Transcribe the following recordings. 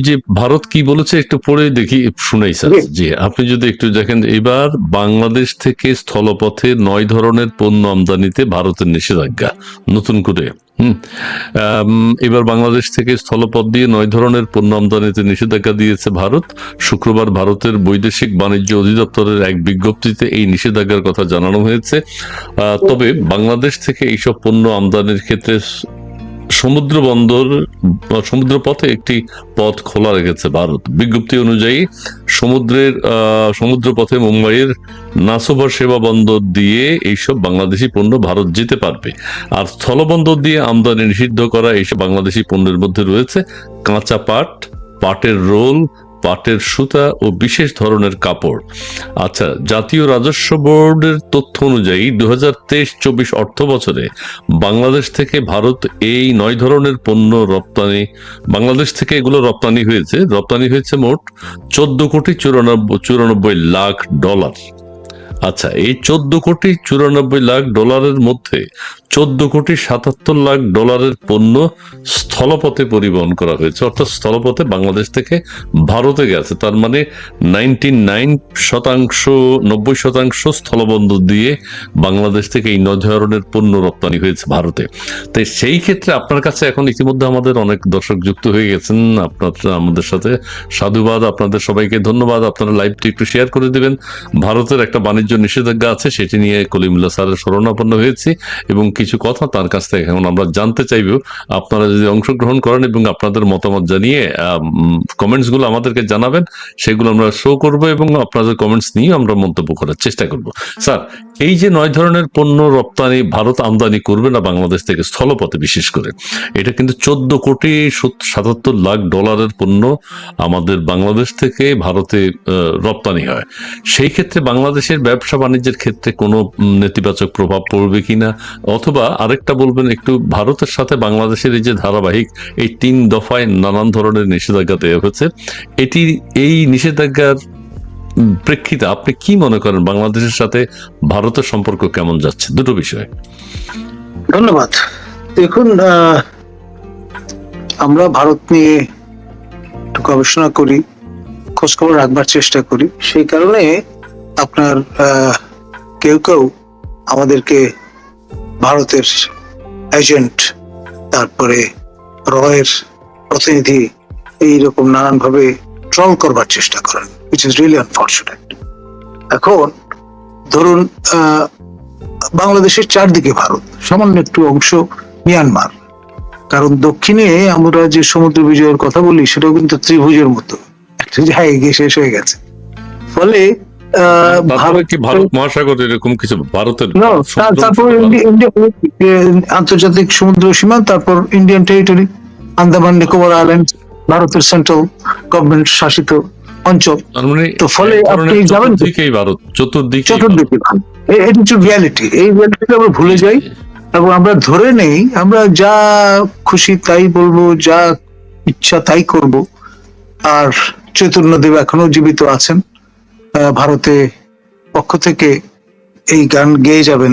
যে ভারত কি বলেছে একটু পড়ে দেখি শুনাই স্যার। জি। জি আপনি যদি একটু দেখেন এবার বাংলাদেশ থেকে স্থলপথে নয় ধরনের পণ্য আমদানিতে ভারতের নিষেধাজ্ঞা নতুন করে। হুম। এবার বাংলাদেশ থেকে স্থলপথ দিয়ে নয় ধরনের পণ্য আমদানিতে নিষেধাজ্ঞা দিয়েছে ভারত। শুক্রবার ভারতের বৈদেশিক বাণিজ্য অধিদপ্তরের এক বিজ্ঞপ্তিতে এই নিষেধাজ্ঞার কথা জানানো হয়েছে। আহ, তবে বাংলাদেশ থেকে এইসব পণ্য আমদানির ক্ষেত্রে সমুদ্র বন্দর বা সমুদ্র পথে একটি পথ খোলা রেখেছে ভারত। বিজ্ঞপ্তি অনুযায়ী সমুদ্রের সমুদ্র পথে মুম্বাইয়ের নাসোভার সেবা বন্দর দিয়ে এইসব বাংলাদেশি পণ্য ভারত যেতে পারবে। আর স্থলবন্দর দিয়ে আমদানি নিষিদ্ধ করা এইসব বাংলাদেশি পণ্যের মধ্যে রয়েছে কাঁচা পাট, পাটের রোল পাটের সুতা ও বিশেষ ধরনের কাপড়। আচ্ছা জাতীয় রাজস্ব বোর্ডের তথ্য অনুযায়ী দু হাজার তেইশ চব্বিশ অর্থ বছরে বাংলাদেশ থেকে ভারত এই নয় ধরনের পণ্য রপ্তানি, বাংলাদেশ থেকে এগুলো রপ্তানি হয়েছে। রপ্তানি হয়েছে মোট চোদ্দ কোটি চুরানব্বই চুরানব্বই লাখ ডলার। আচ্ছা এই চোদ্দ কোটি চুরানব্বই লাখ ডলারের মধ্যে চোদ্দ কোটি সাতাত্তর লাখ ডলারের পণ্য স্থলপথে পরিবহন করা হয়েছে। অর্থাৎ স্থলপথে বাংলাদেশ থেকে ভারতে গেছে। তার মানে নাইনটি নাইন শতাংশ, নব্বই শতাংশ স্থলবন্দর দিয়ে বাংলাদেশ থেকে এই নয় ধরনের পণ্য রপ্তানি হয়েছে ভারতে। তাই সেই ক্ষেত্রে আপনার কাছে এখন ইতিমধ্যে আমাদের অনেক দর্শক যুক্ত হয়ে গেছেন। আপনার, আমাদের সাথে সাধুবাদ, আপনাদের সবাইকে ধন্যবাদ। আপনারা লাইভটি একটু শেয়ার করে দেবেন। ভারতের একটা বাণিজ্য নিষেধাজ্ঞা আছে সেটি নিয়ে কলিমুল্লাহ স্যারের শরণাপন্ন হয়েছি এবং কিছু কথা তার কাছ থেকে এখন আমরা জানতে চাইব। আপনারা যদি অংশগ্রহণ করেন এবং আপনাদের মতামত জানিয়ে কমেন্টসগুলো আমাদেরকে জানাবেন, সেগুলো আমরা শো করব এবং আপনাদের কমেন্টস নিয়ে আমরা মন্তব্য করার চেষ্টা করব। স্যার, এই যে নয় ধরনের পণ্য রপ্তানি ভারত আমদানি করবে না বাংলাদেশ থেকে স্থলপথে বিশেষ করে, এটা কিন্তু চোদ্দ কোটি সাতাত্তর লাখ ডলারের পণ্য আমাদের বাংলাদেশ থেকে ভারতে রপ্তানি হয়। সেই ক্ষেত্রে বাংলাদেশের ব্যবসা বাণিজ্যের ক্ষেত্রে কোনো নেতিবাচক প্রভাব পড়বে কিনা? অথবা আরেকটা বলবেন, একটু ভারতের সাথে বাংলাদেশের এই যে ধারাবাহিক এই তিন দফায় নানান ধরনের নিষেধাজ্ঞা দেওয়া হয়েছে, এটি, এই নিষেধাজ্ঞার প্রেক্ষিতে আপনি কি মনে করেন বাংলাদেশের সাথে ভারতের সম্পর্ক কেমন যাচ্ছে? দুটো বিষয়। ধন্যবাদ। দেখুন আমরা ভারত নিয়ে গবেষণা করি, খোঁজখবর রাখবার চেষ্টা করি। সেই কারণে আপনার কেউ কেউ আমাদেরকে ভারতের এজেন্ট তারপরে রয়ের প্রতিনিধি এইরকম নানান ভাবে ট্রল করবার চেষ্টা করেন উইচ ইজ রিয়েলি আনফর্চুনেট এখন ধরুন বাংলাদেশের চারদিকে ভারত, সামান্য একটু অংশ মিয়ানমার। কারণ দক্ষিণে আমরা যে সমুদ্র বিজয়ের কথা বলি, সেটাও কিন্তু ত্রিভুজের মতো। একটা জায়গায় গিয়ে শেষ হয়ে গেছে। ফলে আন্তর্জাতিক সমুদ্র সীমা তারপর Indian territory Andaman Nicobar island ভারতের সেন্ট্রাল গভর্নমেন্ট শাসিত অঞ্চল। মানে তো ফলে আপনি যাবেন ভারত চতুর্দিকে চতুর্দিকে এটা হচ্ছে রিয়ালিটি এই রিয়ালিটিকে আমরা ভুলে যাই। এবং আমরা ধরে নেই আমরা যা খুশি তাই বলব যা ইচ্ছা তাই করব। আর চৈতন্যদেব এখনও জীবিত আছেন। ভারতে পক্ষ থেকে এই গান গেয়ে যাবেন।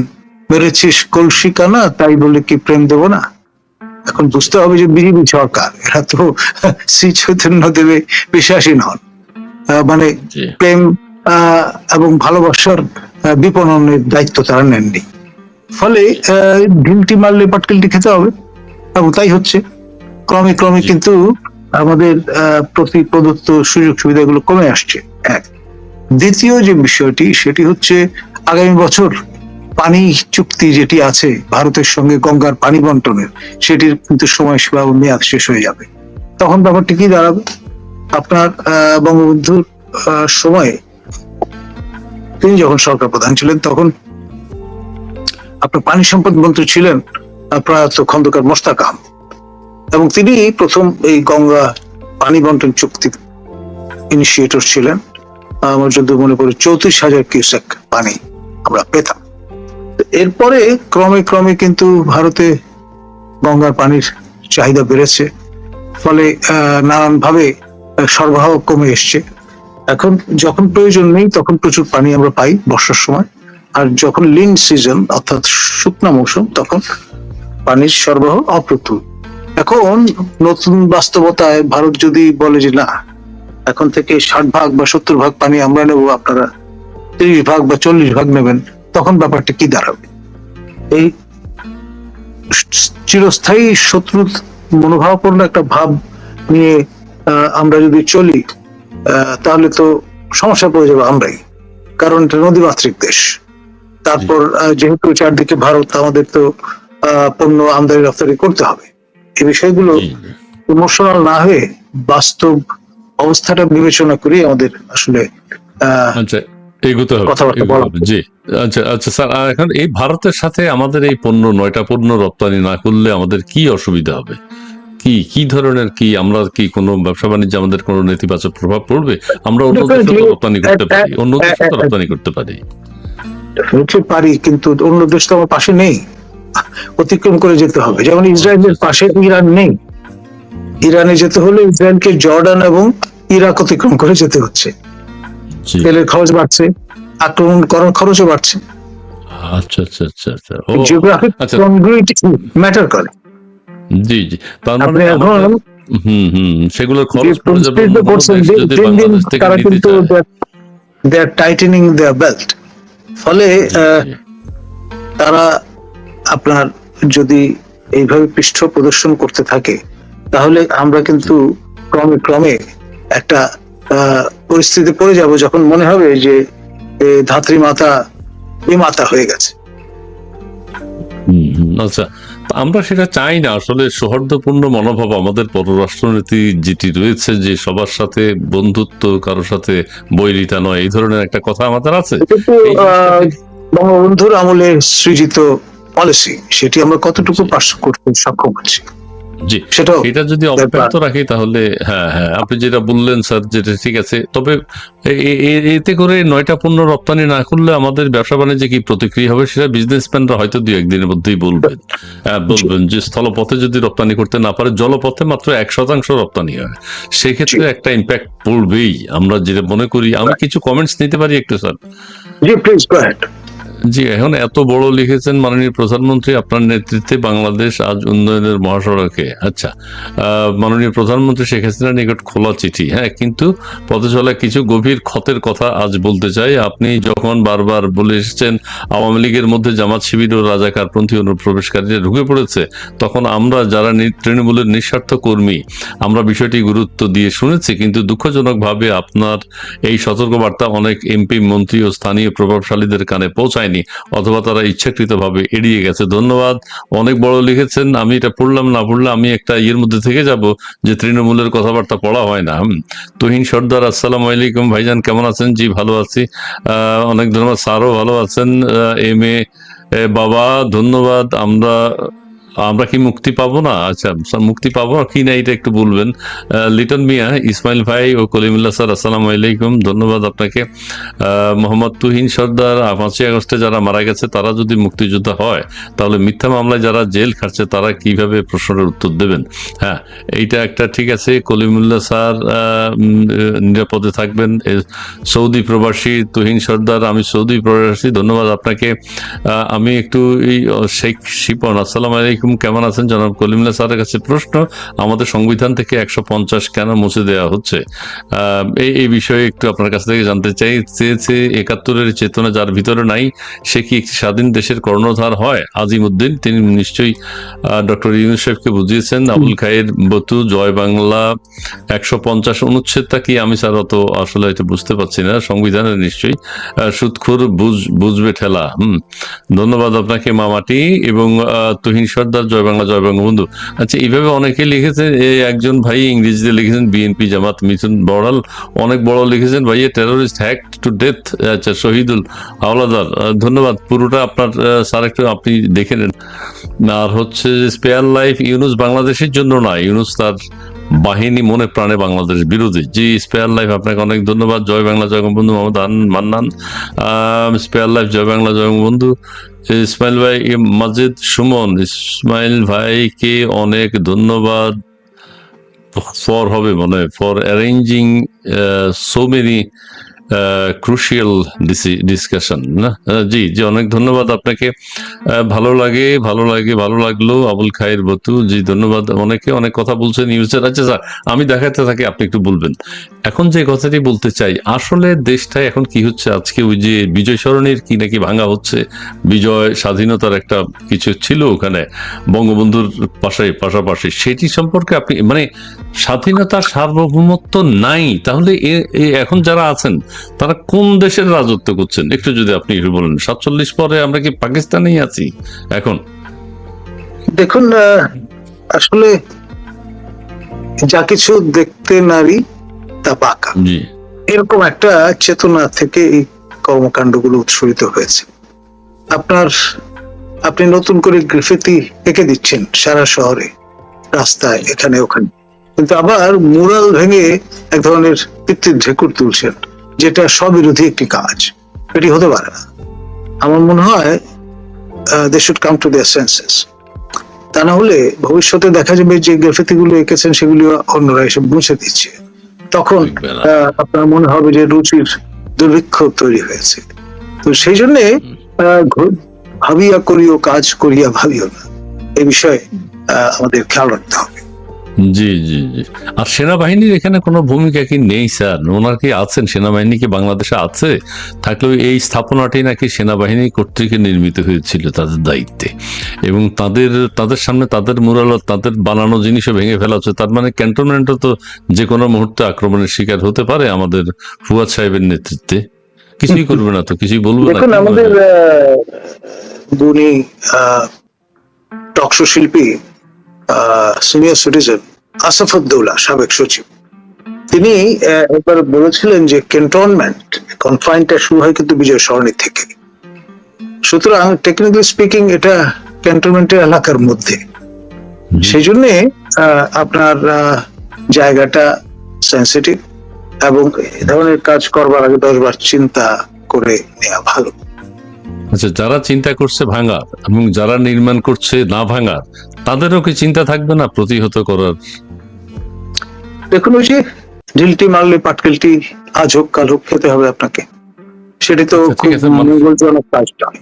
মেরেছিস কলসি কানা তাই বলে কি প্রেম দেব না? এখন বুঝতে হবে যে বিজেপি সরকার এরা তো শ্রী চৈতন্য দেবে বিশ্বাসী নন মানে প্রেম এবং ভালোবাসার বিপণনের দায়িত্ব তারা নেননি। ফলে আহ, ঢিলটি মারলে পাটকেলটি খেতে হবে। এবং তাই হচ্ছে। ক্রমে ক্রমে কিন্তু আমাদের আহ, প্রতি প্রদত্ত সুযোগ সুবিধাগুলো কমে আসছে। এক। দ্বিতীয় যে বিষয়টি, সেটি হচ্ছে আগামী বছর পানি চুক্তি যেটি আছে ভারতের সঙ্গে গঙ্গার পানি বন্টনের, সেটির কিন্তু সময়সীমা মেয়াদ শেষ হয়ে যাবে। তখন ব্যাপারটি কি দাঁড়াবে? আপনার বঙ্গবন্ধুর সময়ে তিনি যখন সরকার প্রধান ছিলেন, তখন আপনার পানি সম্পদ মন্ত্রী ছিলেন প্রয়াত খন্দকার মোস্তাক আহমদ। এবং তিনি প্রথম এই গঙ্গা পানি বন্টন চুক্তি ইনিশিয়েটর ছিলেন। আমার যদি মনে পড়ে চৌত্রিশ হাজার কিউসেক পানি আমরা পেতাম। এরপরে ক্রমে ক্রমে কিন্তু ভারতে গঙ্গার পানির চাহিদা বেড়েছে। ফলে নানান ভাবে সরবরাহ কমে এসছে। এখন যখন প্রয়োজন নেই, তখন প্রচুর পানি আমরা পাই বর্ষার সময়। আর যখন লিন সিজন অর্থাৎ শুকনা মৌসুম, তখন পানির সরবরাহ অপ্রতুল। এখন নতুন বাস্তবতায় ভারত যদি বলে যে, না এখন থেকে ষাট ভাগ বা সত্তর ভাগ পানি আমরা নেব আপনারা তিরিশ ভাগ বা চল্লিশ ভাগ নেবেন তখন ব্যাপারটা কি দাঁড়াবে? এই চিরস্থায়ী শত্রু মনোভাবপূর্ণ একটা ভাব নিয়ে আমরা যদি চলি তাহলে তো সমস্যা পড়ে যাবে আমরাই কারণ এটা নদীমাতৃক দেশ। তারপর যেহেতু চারদিকে ভারত আমাদের তো আহ, পণ্য আমদানি রপ্তানি করতে হবে। এই বিষয়গুলো। ইমোশনাল না হয়ে বাস্তব অবস্থাটা বিবেচনা করে আমাদের আসলে আচ্ছা এগোতে হবে জি। আচ্ছা আচ্ছা স্যার এখন এই ভারতের সাথে আমাদের এই পণ্য নয়টা পণ্য রপ্তানি না করলে আমাদের কি অসুবিধা হবে? কি কি ধরনের কি আমরা কি কোনো ব্যবসা বাণিজ্যে আমাদের কোনো নেতিবাচক প্রভাব পড়বে? আমরা অন্য দেশে রপ্তানি করতে পারি অন্য দেশে রপ্তানি করতে পারি। পারি কিন্তু অন্য দেশ তো আমার পাশে নেই। অতিক্রম করে যেতে হবে। যেমন ইসরায়েলের পাশে ইরান নেই। ইরানে যেতে হলে ইসরায়েলকে জর্ডান এবং ইরাক অতিক্রম করে যেতে হচ্ছে। তেলের খরচ বাড়ছে আক্রমণ করার খরচও বাড়ছে। আচ্ছা আচ্ছা আচ্ছা আচ্ছা। জিওগ্রাফিক। কনগ্রুইটি ম্যাটার করে। জি জি। তার মানে এখন হুম হুম সেগুলোর যে খরচ পড়ে যাবে দিন দিন তারা কিন্তু দে আর টাইটেনিং দেয়ার বেল্ট ফলে তারা আপনার যদি এইভাবে পৃষ্ঠ প্রদর্শন করতে থাকে তাহলে আমরা কিন্তু ক্রমে ক্রমে একটা পরিস্থিতি পড়ে যাব যখন মনে হবে যে ধাত্রী মাতা এ মাতা হয়ে গেছে। আচ্ছা আমরা সেটা চাই না। আসলে সৌহার্দ্যপূর্ণ মনোভাব আমাদের পররাষ্ট্রনীতি যেটি রয়েছে যে সবার সাথে বন্ধুত্ব কারোর সাথে বৈরিতা নয় এই ধরনের একটা কথা আমাদের আছে। বঙ্গবন্ধুর আমলে সৃজিত পলিসি সেটি আমরা কতটুকু। পাশ করতে সক্ষম হচ্ছি জি। এটা যদি অব্যাহত রাখি তাহলে হ্যাঁ হ্যাঁ আপনি যেটা বললেন স্যার যেটা ঠিক আছে। তবে এতে করে নয়টা পণ্য রপ্তানি না করলে আমাদের ব্যবসা বাণিজ্যে কি প্রতিক্রিয়া হবে সেটা বিজনেসম্যানরা হয়তো দুই একদিনের মধ্যেই বলবেন। হ্যাঁ, বলবেন যে স্থলপথে যদি রপ্তানি করতে না পারে জলপথে মাত্র এক শতাংশ রপ্তানি হয়। সেক্ষেত্রে একটা ইম্প্যাক্ট পড়বেই। আমরা যেটা মনে করি আমি কিছু কমেন্টস নিতে পারি একটু স্যার? জি প্লিজ গো জি, এখন এত বড় লিখেছেন মাননীয় প্রধানমন্ত্রী, আপনার নেতৃত্বে বাংলাদেশ আজ উন্নয়নের মহাসড়কে। আচ্ছা মাননীয় প্রধানমন্ত্রী শেখ হাসিনার নিকট খোলা চিঠি হ্যাঁ কিন্তু পথে চলা কিছু গভীর ক্ষতের কথা আজ বলতে চাই। আপনি যখন বারবার বলে এসেছেন, আওয়ামী লীগের মধ্যে জামাত শিবির ও রাজাকারপন্থী অনুপ্রবেশকারীরা ঢুকে পড়েছে, তখন আমরা যারা তৃণমূলের নিঃস্বার্থ কর্মী, আমরা বিষয়টি গুরুত্ব দিয়ে শুনেছি, কিন্তু দুঃখজনকভাবে আপনার এই সতর্কবার্তা অনেক এমপি, মন্ত্রী ও স্থানীয় প্রভাবশালীদের কানে পৌঁছায়নি। অথবা তারা ইচ্ছাকৃতভাবে এড়িয়ে গেছে। ধন্যবাদ। অনেক বড় লিখেছেন, আমি এটা পড়লাম, না পড়লে আমি একটা ইয়ের মধ্যে থেকে যাব যে তৃণমূলের কথাবার্তা পড়া হয় না। তুহিন সর্দার, আসসালাম আলাইকুম। ভাইজান, কেমন আছেন? জি, ভালো আছি। অনেক ধন্যবাদ। স্যারও ভালো আছেন। এম এ, বাবা, ধন্যবাদ। আমরা আমরা কি মুক্তি পাবো না? আচ্ছা মুক্তি পাবো কি না এটা একটু বলবেন। লিটন মিয়া, ইসমাইল ভাই ও কলিমুল্লাহ স্যার, আসসালামু আলাইকুম। ধন্যবাদ আপনাকে। মোহাম্মদ তুহিন সর্দার, পাঁচই আগস্টে যারা মারা গেছে, তারা যদি মুক্তিযোদ্ধা হয়, তাহলে মিথ্যা মামলায় যারা জেল খাটছে, তারা কীভাবে প্রশ্নের উত্তর দেবেন? হ্যাঁ এইটা একটা ঠিক আছে। কলিমুল্লাহ স্যার নিরাপদে থাকবেন। সৌদি প্রবাসী তুহিন সর্দার, আমি সৌদি প্রবাসী, ধন্যবাদ আপনাকে। আমি একটু এই শেখ শিপন, আসসালাম আলাইকুম। কেমন আছেন? জনাব কলিমুল্লাহ স্যারের কাছে প্রশ্ন আমাদের সংবিধান থেকে একশো পঞ্চাশ কেন মুছে দেওয়া হচ্ছে? এই এই বিষয়ে একটু আপনার কাছ থেকে জানতে চাই। চেয়েছে একাত্তরের চেতনা যার ভিতরে নাই সে কি একটি স্বাধীন দেশের কর্ণধার হয়? আজিমুদ্দিন তিনি নিশ্চয়ই ডক্টর ইউনুসেফকে বুঝিয়েছেন। আবুল খায়ের বতু জয় বাংলা একশো পঞ্চাশ অনুচ্ছেদটা কি? আমি স্যার অত আসলে এটা বুঝতে পারছি না। সংবিধানের নিশ্চয়ই সুৎখুর বুঝ বুঝবে ঠেলা। হুম। ধন্যবাদ আপনাকে মামাটি। এবং তুহিন সর্দার জয় বাংলা, জয় বঙ্গবন্ধু। আচ্ছা এইভাবে অনেকে লিখেছেন এই একজন ভাই ইংরেজিতে লিখেছেন, বিএনপি জামাত মিথুন বড়াল। অনেক বড় লিখেছেন, ভাই, a terrorist hack to death আচ্ছা শহীদুল হাওলাদার। ধন্যবাদ। পুরোটা আপনার স্যার, একটু আপনি দেখে নেন। আর হচ্ছে স্পেয়ার লাইফ ইউনুস বাংলাদেশের জন্য না ইউনুস তার বাহিনী মনে প্রাণে বাংলাদেশ বিরোধী। জি স্পেয়ার লাইফ আপনাকে অনেক ধন্যবাদ। জয় বাংলা, জয় বন্ধু মোহাম্মদ মান্নান। স্পেয়ার লাইফ জয় বাংলা, জয় বন্ধু ইসমাইল ভাই মাজিদ সুমন। ইসমাইল ভাইকে অনেক ধন্যবাদ। ফর হবে মানে for arranging so many crucial discussion না? জি জি, অনেক ধন্যবাদ আপনাকে। ভালো লাগে ভালো লাগে, ভালো লাগল আবুল খায়ের বতু জি, ধন্যবাদ। অনেকে অনেক কথা বলছেন ইউজার আচ্ছা স্যার আমি দেখাতে থাকি, আপনি একটু বলবেন। এখন যে কথাটি বলতে চাই, আসলে দেশটায় এখন কি হচ্ছে? আজকে ওই যে বিজয় সরণির কি নাকি ভাঙা হচ্ছে? বিজয় স্বাধীনতার একটা কিছু ছিল ওখানে, বঙ্গবন্ধুর পাশে, পাশাপাশি। সেটি সম্পর্কে আপনি মানে স্বাধীনতার সার্বভৌমত্ব নাই, তাহলে এখন যারা আছেন, তারা কোন দেশের রাজত্ব করছেন? একটু যদি আপনি বলেন। সাতচল্লিশ পরে আমরা কি পাকিস্তানেই আছি এখন? দেখুন আসলে যা কিছু দেখতে নারী তা পাকা। জি। এরকম একটা চেতনা থেকে এই কর্মকাণ্ডগুলো উৎসরিত হয়েছে। আপনার আপনি নতুন করে গ্রিফিতি এঁকে দিচ্ছেন সারা শহরে রাস্তায় এখানে ওখানে। কিন্তু আবার মুরাল ভেঙে এক ধরনের পিতৃ ঢেকুর তুলছেন যেটা স্ববিরোধী একটি কাজ। এটি হতে পারে না। আমার মনে হয় they should come to their senses তা না হলে ভবিষ্যতে দেখা যাবে যে গ্রাফিতিগুলো এঁকেছেন সেগুলো অন্যরা এসে মুছে দিচ্ছে। তখন আহ, আপনার মনে হবে যে রুচির দুর্ভিক্ষ তৈরি হয়েছে। তো সেই জন্যে আহ, ভাবিয়া করিও কাজ করিয়া ভাবিও না। এই বিষয়ে আহ, আমাদের খেয়াল রাখতে হবে। জি জি জি। আর সেনাবাহিনীর এখানে কোনো ভূমিকা কি নেই স্যার? ওনার কি আছেন? সেনাবাহিনী কি বাংলাদেশে আছে? থাকলেও এই স্থাপনাটি নাকি সেনাবাহিনী কর্তৃক নির্মিত হয়েছিল তাদের দায়িত্বে। এবং তাদের তাদের সামনে তাদের মুরাল তাদের বানানো জিনিসও ভেঙে ফেলা হচ্ছে। তার মানে ক্যান্টনমেন্টও তো যে কোনো মুহূর্তে আক্রমণের শিকার হতে পারে আমাদের ফুয়াদ সাহেবের নেতৃত্বে। কিছুই করবে না তো কিছুই বলবে না দেখুন আমাদের গুণী টকশো শিল্পী সিনিয়র সিটিজেন আসাফুদ্দৌলা সাবেক সচিব। তিনি একবার বলেছিলেন যে ক্যান্টনমেন্ট কনফাইনটা শুরু হয় কিন্তু বিজয় সরণি থেকে। সুতরাং টেকনিক্যালি স্পিকিং এটা ক্যান্টনমেন্টের এলাকার মধ্যে। সেই জন্যে আপনার জায়গাটা সেন্সিটিভ এবং এ ধরনের কাজ করবার আগে দশবার চিন্তা করে নেওয়া ভালো। আচ্ছা যারা চিন্তা করছে ভাঙার এবং যারা নির্মাণ করছে না ভাঙার তাদেরও কি চিন্তা থাকবে না প্রতিহত করার? দেখুন ওই যে ঢিলটি মারলে পাটকেলটি আজ হোক কাল হোক খেতে হবে আপনাকে। সেটি তো আচ্ছা, খুব আছে, মানুষ- মঙ্গলজনক কাজ নয়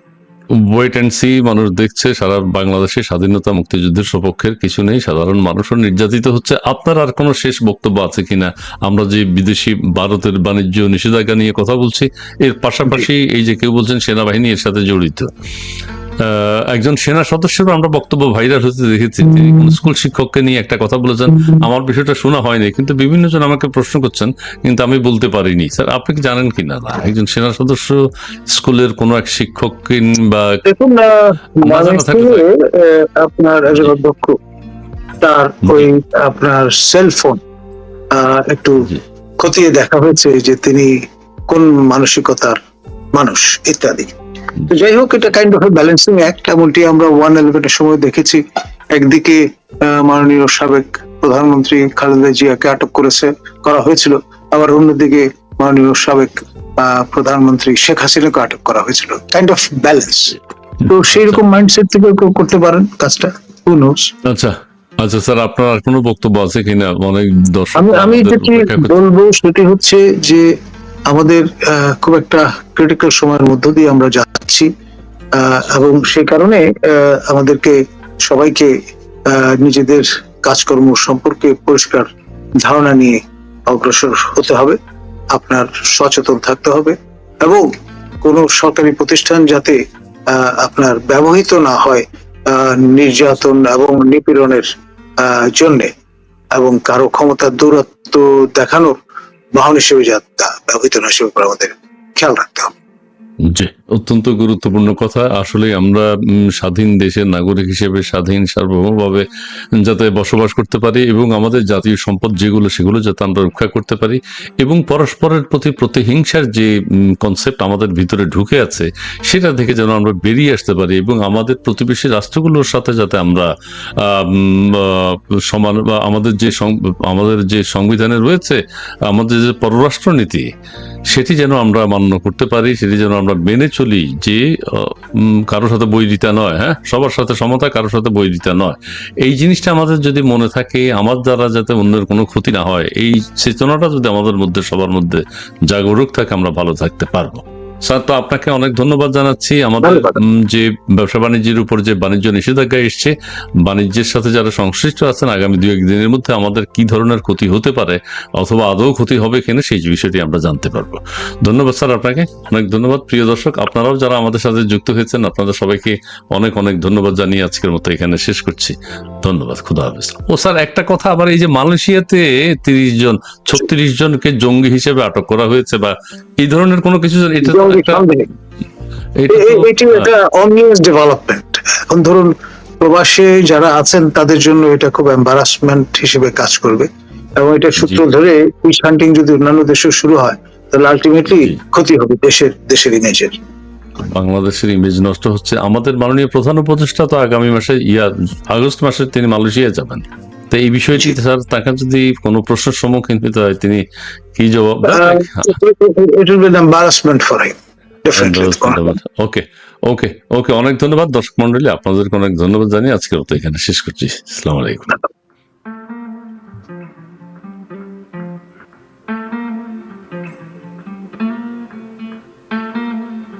ওয়েট অ্যান্ড সি মানুষ দেখছে, সারা বাংলাদেশে স্বাধীনতা মুক্তিযুদ্ধের সপক্ষের কিছু নেই, সাধারণ মানুষও নির্যাতিত হচ্ছে। আপনার আর কোনো শেষ বক্তব্য আছে কিনা? আমরা যে বিদেশি ভারতের বাণিজ্য নিষেধাজ্ঞা নিয়ে কথা বলছি, এর পাশাপাশি এই যে কেউ বলছেন সেনাবাহিনী এর সাথে জড়িত। একজন সেনা সদস্যের আমরা বক্তব্য ভাইরাল হতে দেখেছি কোন স্কুল শিক্ষককে নিয়ে একটা কথা বলেছেন। আমার বিষয়টা শোনা হয়নি কিন্তু বিভিন্ন জন আমাকে প্রশ্ন করছেন কিন্তু আমি বলতে পারিনি। স্যার আপনি কি জানেন কিনা না? একজন সেনা সদস্য স্কুলের কোনো এক শিক্ষক কিংবা আহ, আপনার একজন অধ্যক্ষ তার ওই আপনার সেলফোন একটু। খতিয়ে দেখা হয়েছে যে তিনি কোন মানসিকতার মানুষ ইত্যাদি। তো যাই হোক এটা কাইন্ড অফ ব্যালেন্সিং অ্যাক্ট এমনটি আমরা ওয়ান ইলেভেনের সময় দেখেছি। একদিকে মাননীয় সাবেক প্রধানমন্ত্রী খালেদা জিয়াকে আটক করেছে করা হয়েছিল। আবার অন্যদিকে মাননীয় সাবেক প্রধানমন্ত্রী শেখ হাসিনাকে আটক করা হয়েছিল। কাইন্ড অফ ব্যালেন্স তো সেই রকম মাইন্ডসেট থেকে কেউ করতে পারেন কাজটা। হু নোস আচ্ছা আচ্ছা স্যার আপনার আর কোনো বক্তব্য আছে কিনা? অনেক দর্শক আমি আমি যেটি বলব সেটি হচ্ছে যে আমাদের খুব একটা ক্রিটিক্যাল সময়ের মধ্য দিয়ে আমরা যাচ্ছি এবং সেই কারণে আমাদেরকে সবাইকে নিজেদের কাজকর্ম সম্পর্কে পরিষ্কার ধারণা নিয়ে অগ্রসর হতে হবে, আপনার সচেতন থাকতে হবে, এবং কোনো সরকারি প্রতিষ্ঠান যাতে আপনার ব্যবহৃত না হয় নির্যাতন এবং নিপীড়নের জন্য, এবং কারও ক্ষমতার দূরত্ব দেখানোর বাহন হিসেবে যা ব্যবহৃত না হিসেবে আমাদের খেয়াল রাখতে হবে। জি। অত্যন্ত গুরুত্বপূর্ণ কথা। আসলে আমরা স্বাধীন দেশের নাগরিক হিসেবে স্বাধীন, সার্বভৌমভাবে যাতে বসবাস করতে পারি এবং আমাদের জাতীয় সম্পদ যেগুলো, সেগুলো যাতে আমরা রক্ষা করতে পারি এবং পরস্পরের প্রতি প্রতিহিংসার যে কনসেপ্ট আমাদের ভিতরে ঢুকে আছে, সেটা থেকে যেন আমরা বেরিয়ে আসতে পারি এবং আমাদের প্রতিবেশী রাষ্ট্রগুলোর সাথে যাতে আমরা সমান আমাদের যে আমাদের যে সংবিধানে রয়েছে, আমাদের যে পররাষ্ট্র নীতি সেটি যেন আমরা মান্য করতে পারি, সেটি যেন আমরা মেনে চলি যে কারোর সাথে বই দিতে নয় হ্যাঁ? সবার সাথে সমতা, কারোর সাথে বই দিতে নয়। এই জিনিসটা আমাদের যদি মনে থাকে, আমার দ্বারা যাতে অন্যের কোনো ক্ষতি না হয়, এই চেতনাটা যদি আমাদের মধ্যে, সবার মধ্যে জাগরুক থাকে, আমরা ভালো থাকতে পারব। স্যার তো আপনাকে অনেক ধন্যবাদ জানাচ্ছি। আমাদের যে ব্যবসা বাণিজ্যের উপর যে বাণিজ্য নিষেধাজ্ঞা এসছে বাণিজ্যের সাথে যারা সংশ্লিষ্ট আছেন আগামী দু একদিনের মধ্যে আমাদের কি ধরনের ক্ষতি হতে পারে অথবা আদৌ ক্ষতি হবে কিনা সেই বিষয়টি আমরা জানতে পারব। ধন্যবাদ স্যার আপনাকে। অনেক ধন্যবাদ। প্রিয় দর্শক আপনারাও যারা আমাদের সাথে যুক্ত হয়েছেন আপনাদের সবাইকে অনেক অনেক ধন্যবাদ জানিয়ে আজকের মতো এখানে শেষ করছি। ধন্যবাদ। খুদা হাফেজ। ও স্যার একটা কথা আবার এই যে মালয়েশিয়াতে তিরিশ জন ছত্রিশ জনকে জঙ্গি হিসেবে আটক করা হয়েছে বা এই ধরনের কোনো কিছু এটা সন্দেহে। এটা একটা ডেভেলপমেন্ট এখন ধরুন প্রবাসে যারা আছেন তাদের জন্য এটা খুব এম্বারাসমেন্ট হিসেবে কাজ করবে। এবং এটা সূত্র ধরে পিস হান্টিং যদি অন্যান্য দেশে শুরু হয় তাহলে আলটিমেটলি ক্ষতি হবে দেশের দেশের ইমেজের বাংলাদেশের ইমেজ নষ্ট হচ্ছে। আমাদের মাননীয় প্রধান উপদেষ্টা তো আগামী মাসে ইয়া আগস্ট মাসে তিনি মালয়েশিয়া যাবেন। তো এই বিষয়টি স্যার তাকে যদি কোনো প্রশ্নের সম্মুখীন হতে হয় তিনি কি জবাব ওকে ওকে ওকে অনেক ধন্যবাদ দর্শক মন্ডলী আপনাদেরকে অনেক ধন্যবাদ জানিয়ে আজকের মতো এখানে শেষ করছি। আসসালামু আলাইকুম।